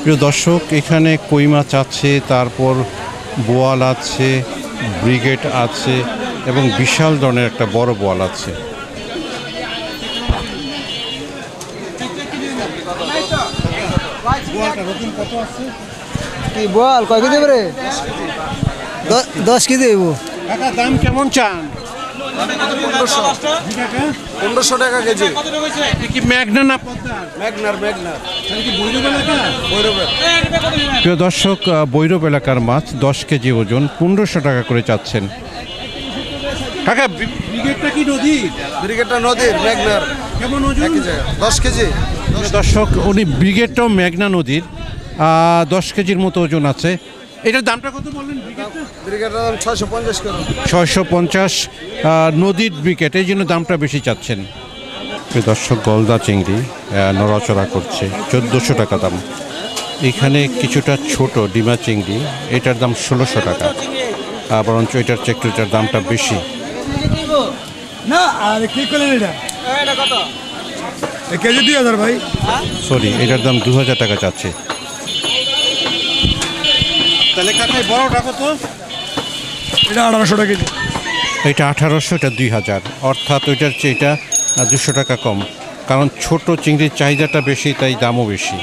প্রিয় দর্শক এখানে কই মাছ আছে তারপর বোয়াল আছে ব্রিগেড আছে এবং বিশাল ধরনের একটা বড় বোয়াল আছে। কি বল কয় কেজি দশ কেজি দেবো দাম কেমন চান? পনেরোশো টাকা কেজি। কি ম্যাগনা না ম্যাগনার ম্যাগনার। প্রিয় দর্শক আহ, বৈরব এলাকার মাছ দশ কেজি ওজন পনেরোশো টাকা করে চাচ্ছেন। কাকা ব্রিগেডটা কি নদী? ব্রিগেডটা নদীর ম্যাগনার। কেমন ওজন? দশ কেজি। দর্শক উনি ব্রিগেডটাও মেঘনা নদীর দশ কেজির মতো ওজন আছে। এটার দামটা কত বললেন? ব্রিগেডটা দাম ছয়শো পঞ্চাশ করে। ছয়শো পঞ্চাশ নদীর ব্রিকেট এই জন্য দামটা বেশি চাচ্ছেন। দর্শক গলদা চিংড়ি নড়াচড়া করছে চোদ্দোশো টাকা দাম। এখানে কিছুটা ছোট ডিমা চিংড়ি এটার দাম ষোলোশো টাকা। বরঞ্চ এটার এটার দামটা বেশি। না আর কি করলেন এটা? কেজি দুই হাজার ভাই। সরি এটার দাম দু হাজার টাকা চাচ্ছে। তাহলে কাকাই বড়টা কত? এটা আঠারোশো টাকা কেজি। এটা আঠারোশো এটা দুই হাজার। অর্থাৎ ওইটার চেয়ে এটা দুশো টাকা কম। কারণ ছোট চিংড়ির চাহিদাটা বেশি তাই দামও বেশি।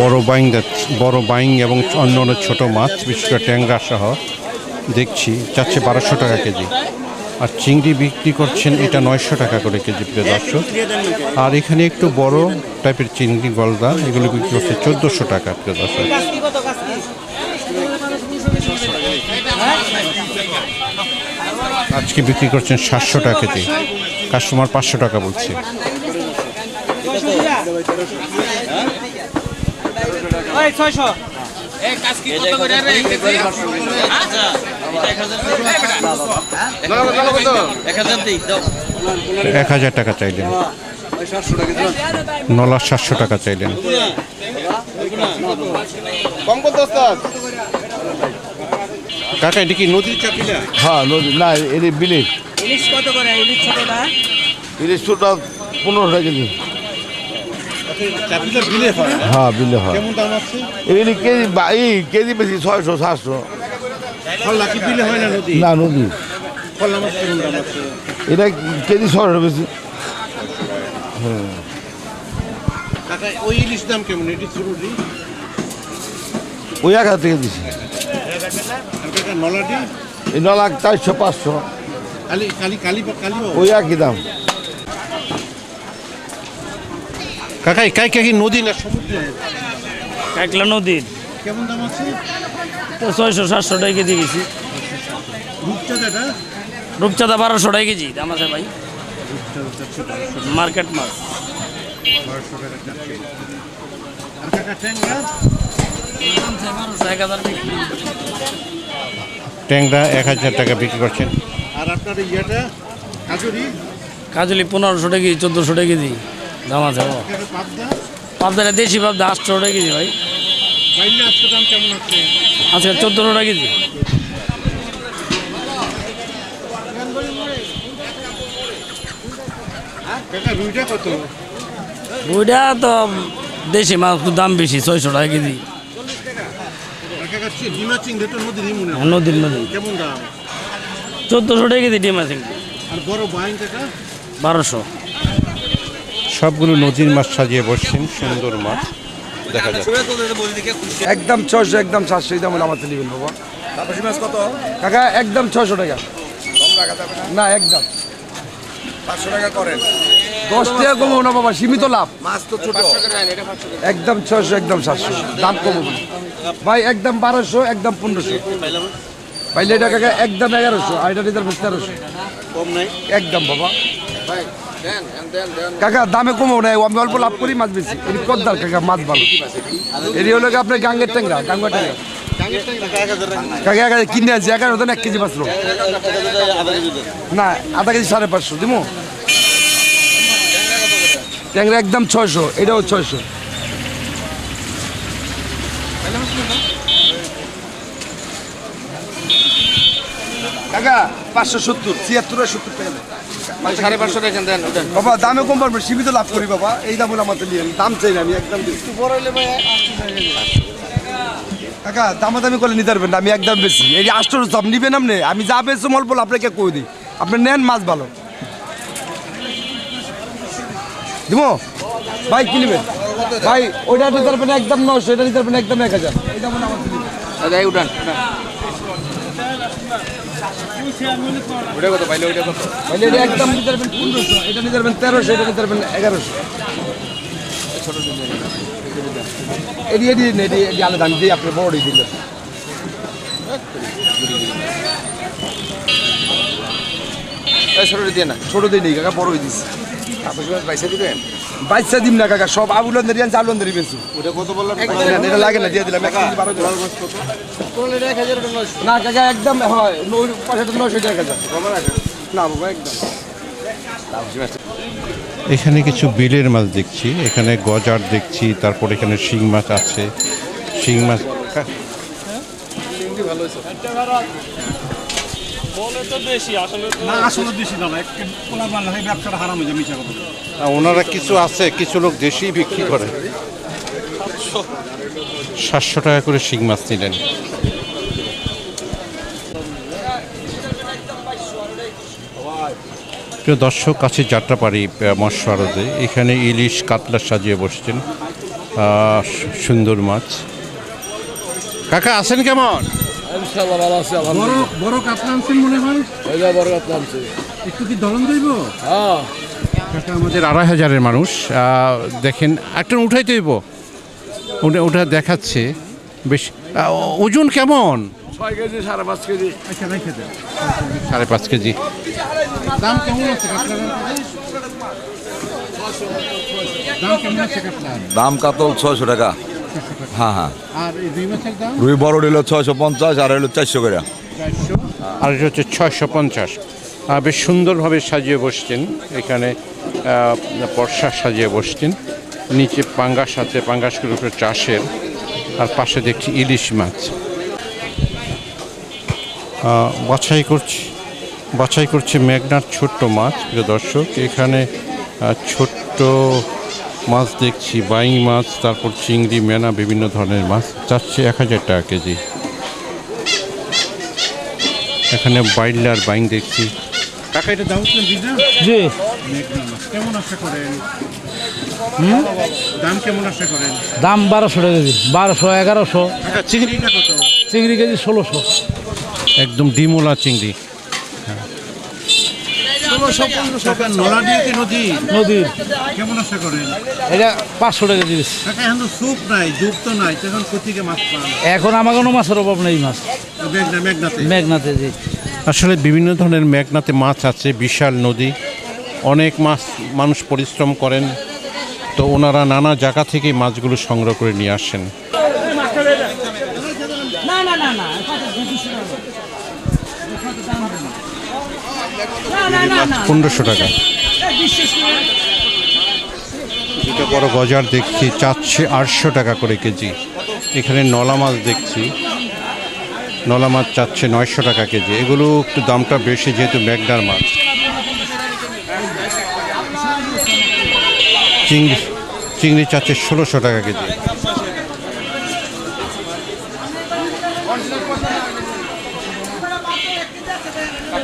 বড় বাইং বড় বাইং এবং অন্য অন্য ছোটো মাছ বিশেষ করে ট্যাংরা সহ দেখছি। যাচ্ছে বারোশো টাকা কেজি। আর চিংড়ি বিক্রি করছেন এটা নয়শো টাকা করে কেজি প্রিয় দর্শক। আর এখানে একটু বড় টাইপের চিংড়ি গলদা এগুলো বিক্রি করছে চোদ্দোশো টাকা প্রিয় দর্শক। আজকে বিক্রি করছেন সাতশো টাকা কেজি। কাস্টমার পাঁচশো টাকা বলছে। এক হাজার টাকা চাইলেন। নলা সাতশো টাকা চাইলেন। কম করতে কাকা এটা কি নদীর চাপিলা হ্যাঁ নদী না এটি বিলে ইলিশ কত করে? ইলিশ ছোটটা ইলিশ ছোটা পনেরো টাকা কেজি। বিলে হয় হ্যাঁ বিলে হয়। কেমন দাম আছে? এগুলি কেজি এই কেজি বেশি ছয়শো সাতশো। ফল্লা কি বিলে হয় না নদী? না নদী। ফল্লা দাম আছে? এটা কেজি ছয়শো বেশি। কাকা ওই ইলিশ দাম কেমন? এটি ওই এক হাজার থেকে দিছি আর কাকা নলাটি এই ন লাখ চারশো পাঁচশো ওই একই দাম। কাকা কাই কাকি নদী না সমুদ্র? কাকলা নদীর কেমন দাম আছে? ছয়শো সাতশো টাকা কেজি গেছি। রূপচাঁদাটা রূপচাঁদা বারোশো টাকা কেজি দাম আছে ভাই। মার্কেট মাছ বারোশো বিক্রি। ট্যাংরা এক হাজার টাকা বিক্রি করছেন। আর আপনার ইয়েটা কাজুরি? কাজলি পনেরোশো টাকা কেজি চোদ্দোশো টাকা কেজি। দাম আছে ও পাবদা? পাবদারে দেশি পাবদা আটশো টাকা কেজি ভাই। আজকে দাম কেমন আছে? আজকে চোদ্দোশো টাকা কেজি। রুইটা ওইটা তো দেশি মাছ দাম বেশি ছয়শো টাকা কেজি। ডিমা চিংড়ি তো নদীর মনে নদীর নদী কেমন দাম? চোদ্দোশো টাকা কেজি ডিম আছে। আর বড় বাইন কাকা? বারোশো। সবগুলো নদীর মাছ সাজিয়ে বসছেন সুন্দর মাছ। দেখা যাচ্ছে একদম ছয়শো একদম সাতশো দাম হলে আমার তো নেবেন বাবা। মাছ কত? কাকা একদম ছয়শো টাকা। না একদম। পাঁচশো টাকা করেন। দশ টাকা কমবো না বাবা সীমিত লাভ। মাছ তো ছোট। একদম ছয়শো একদম সাতশো। দাম। ভাই একদম বারোশো একদম পনেরোশো। পাইলে এটা কাকা একদম এগারোশো আর এটা দিতে তেরোশো। একদম বাবা। কাকা দামে কমো নাই আমি অল্প লাভ করি মাছ বেশি। এটি কদ্দার কাকা মাছ ভালো। এটি হলো কি আপনার গাঙ্গের ট্যাংরা গাঙ্গা ট্যাংরা। কাকা এক হাজার কিনে আছে এগারো এক কেজি মাছ না আধা কেজি সাড়ে পাঁচশো দিমো? ট্যাংরা একদম ছয়শো এটাও ছয়শো। কাকা পাঁচশো সত্তর ছিয়াত্তর সত্তর টাকা সাড়ে পাঁচশো দেন বাবা দামে কম পারবে সীমিত লাভ করি বাবা। এই দাম হলে আমাদের নিয়ে দাম চাই না আমি একদম একটু বড় হলে ভাই কাকা দামা দামি নিতে পারবেন না আমি একদম বেশি। এই আষ্টর সব নিবেন আপনি আমি যা বেশি অল্প আপনাকে কই দিই। আপনি নেন মাছ ভালো। দিমো? ভাই কি নেবেন? ভাই ওইটা নিতে পারবেন একদম নশো এটা নিতে পারবেন একদম এক হাজার। দাম উঠান উঠান। ওটা কত? পাইলে ওইটা কত? তাহলে এটা একদম নিতে পারবেন পনেরোশো এটা নিতে পারবেন তেরোশো এটা নিতে পারবেন এগারোশো। আলাদা আমি দিয়ে আপনি বড় ছোটো দিয়ে না। ছোট দিয়ে বড় কাকা বড়ই দিস আপনি দিবেন? দিম না কাকা সব আবুলন দেরি বেশি ওটা কত বললাম এটা লাগে না দিয়ে দিলাম। না কাকা একদম হয় নয় পাঁচশো টাকা। না বাবা একদম। এখানে কিছু বিলের মাছ দেখছি এখানে গজার দেখছি তারপর এখানে শিং মাছ আছে। শিং মাছ কা- না আসলে বেশি দাম পোলা বাংলা হয় ব্যবসাটা হারাম হয়ে যায় মিশা কথা। ওনারা কিছু আছে কিছু লোক দেশেই বিক্রি করে। সাতশো। টাকা করে শিং মাছ নিলেন। প্রিয় দর্শক কাছে যাত্রাপাড়ি মৎস্য আড়তে। এখানে ইলিশ কাতলা সাজিয়ে বসছেন সুন্দর মাছ। কাকা আছেন কেমন? বড় বড় কাতলা আনছেন মনে হয়? একটু কি দলন কাকা আমাদের আড়াই হাজারের মানুষ দেখেন একটা উঠাই দেব ওটা ওটা দেখাচ্ছে বেশ ওজন কেমন? আচ্ছা রেখে দেন। সাড়ে পাঁচ কেজি। দাম কেমন আছে দাম কেমন আছে কাতলার দাম কাতল ছয়শো টাকা। হ্যাঁ হ্যাঁ। আর এই মাছের দাম? রুই বড় হইল ছয়শো পঞ্চাশ আর হইল চারশো করে। আর এটা হচ্ছে ছয়শো পঞ্চাশ। বেশ সুন্দরভাবে সাজিয়ে বসছেন। এখানে বর্ষা সাজিয়ে বসছেন। নিচে পাঙ্গাস আছে পাঙ্গাসগুলোর উপরে চাষের। আর পাশে দেখছি ইলিশ মাছ। বাছাই করছি বাছাই করছে মেঘনার ছোট্ট মাছ প্রিয় দর্শক। এখানে ছোট্ট মাছ দেখছি বাইং মাছ তারপর চিংড়ি মেনা বিভিন্ন ধরনের মাছ। যাচ্ছে এক হাজার টাকা কেজি। এখানে বাইলার বাইং দেখছি। এটা দাম জি। কেমন আশা করেন? দাম কেমন আশা করেন? দাম বারোশো টাকা কেজি। বারোশো এগারোশো। চিংড়িটা কত? চিংড়ি কেজি ষোলোশো। একদম ডিমোলা চিংড়ি। টাকা নলাডিয়া কি নদী নদীর। কেমন আশা করেন? এটা পাঁচশো টাকা এখন তো স্যুপ নাই ডুব তো নাই তখন কোথেকে মাছ পান এখন আমার কোনো মাছের অভাব নেই মাছ। মেঘনা মেঘনাতে? মেঘনাতে জি। আসলে বিভিন্ন ধরনের মেঘনাতে মাছ আছে বিশাল নদী। অনেক মাছ মানুষ পরিশ্রম করেন। তো ওনারা নানা জায়গা থেকে মাছগুলো সংগ্রহ করে নিয়ে আসেন। পনেরোশো টাকা। দুটো বড় গজার দেখছি, চাচ্ছে আটশো টাকা করে কেজি। এখানে নলা মাছ দেখছি। নলা মাছ চাচ্ছে নয়শো টাকা কেজি। এগুলো একটু দামটা বেশি যেহেতু মেঘনার মাছ। চিংড়ি চিংড়ি চাচ্ছে ষোলোশো টাকা কেজি।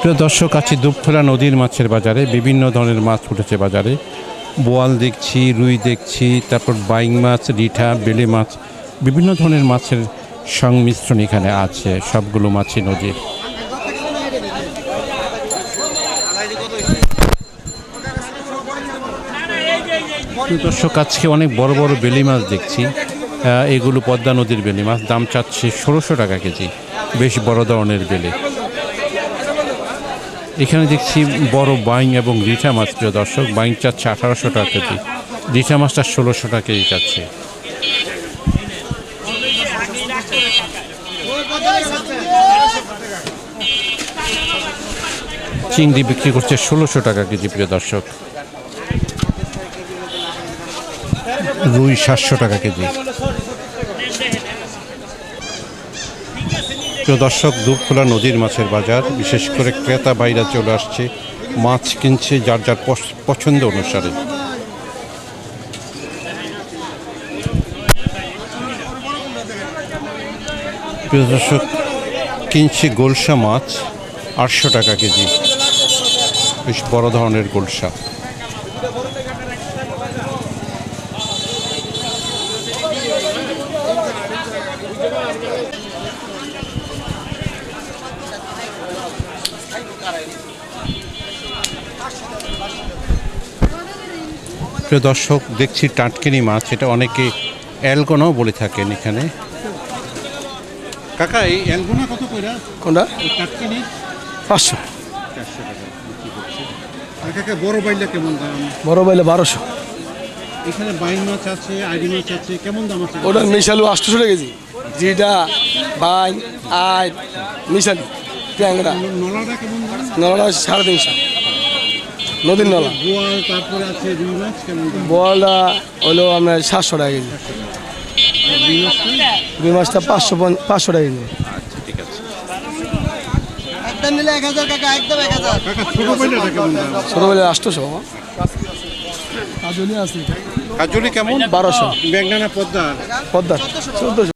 প্রিয় দর্শক, আছি দুপখোলা নদীর মাছের বাজারে। বিভিন্ন ধরনের মাছ উঠেছে বাজারে। বোয়াল দেখছি, রুই দেখছি, তারপর বাইং মাছ, রিঠা, বেলে মাছ, বিভিন্ন ধরনের মাছের সংমিশ্রণ এখানে আছে। সবগুলো মাছই নদীর। দর্শক, আজকে অনেক বড় বড় বেলি মাছ দেখছি। এগুলো পদ্মা নদীর বেলে। মাছ দাম চাচ্ছে ষোলোশো টাকা কেজি, বেশ বড় ধরনের বেলে। এখানে দেখছি বড় বাইং এবং রিঠা মাছ, প্রিয় দর্শক। বাইং চাচ্ছে আঠারোশো টাকা কেজি, রিঠা মাছটা ষোলোশো টাকা কেজি যাচ্ছে চিংড়ি বিক্রি করছে ষোলোশো টাকা কেজি, প্রিয় দর্শক। রুই সাতশো টাকা কেজি। প্রিয় দর্শক দুপখোলা নদীর মাছের বাজার। বিশেষ করে ক্রেতা বাইরা চলে আসছে, মাছ কিনছে যার যার পছ- পছন্দ অনুসারে। প্রিয় দর্শক, কিনছে গোলসা মাছ, আটশো টাকা কেজি। বেশ বড় ধরনের গোলসা। প্রিয় দর্শক দেখছি টাটকিনি মাছ এটা অনেকে অ্যালগোনাও বলে থাকেন এখানে। কাকা এই অ্যালগোনা কত কইরা কোনটা? টাটকিনি? পাঁচশো। চারশো টাকা বিক্রি করছে। আর কাকা বড় বাইলটা কেমন দাম? বড় বাইলে বারোশো। এখানে বাইন মাছ আছে আইডি মাছ আছে কেমন দাম আছে? ওটা মিশালু আটশোশো টাকা কেজি। বাইন আই মিশালি ট্যাংরা। নলাটা কেমন নলাটা সাড়ে তিনশো। নদীর নলা। গোয়াল তারপরে আছে রুই মাছ কেমন হলো আপনার সাতশো টাকা কেজি। রুই মাছটা পাঁচশো পাঁচশো টাকা কেজি। ঠিক আছে। কাজলি আছে কাজলি কেমন বারোশো। বেগনানা পদ্মার? পদ্মার। চোদ্দোশো।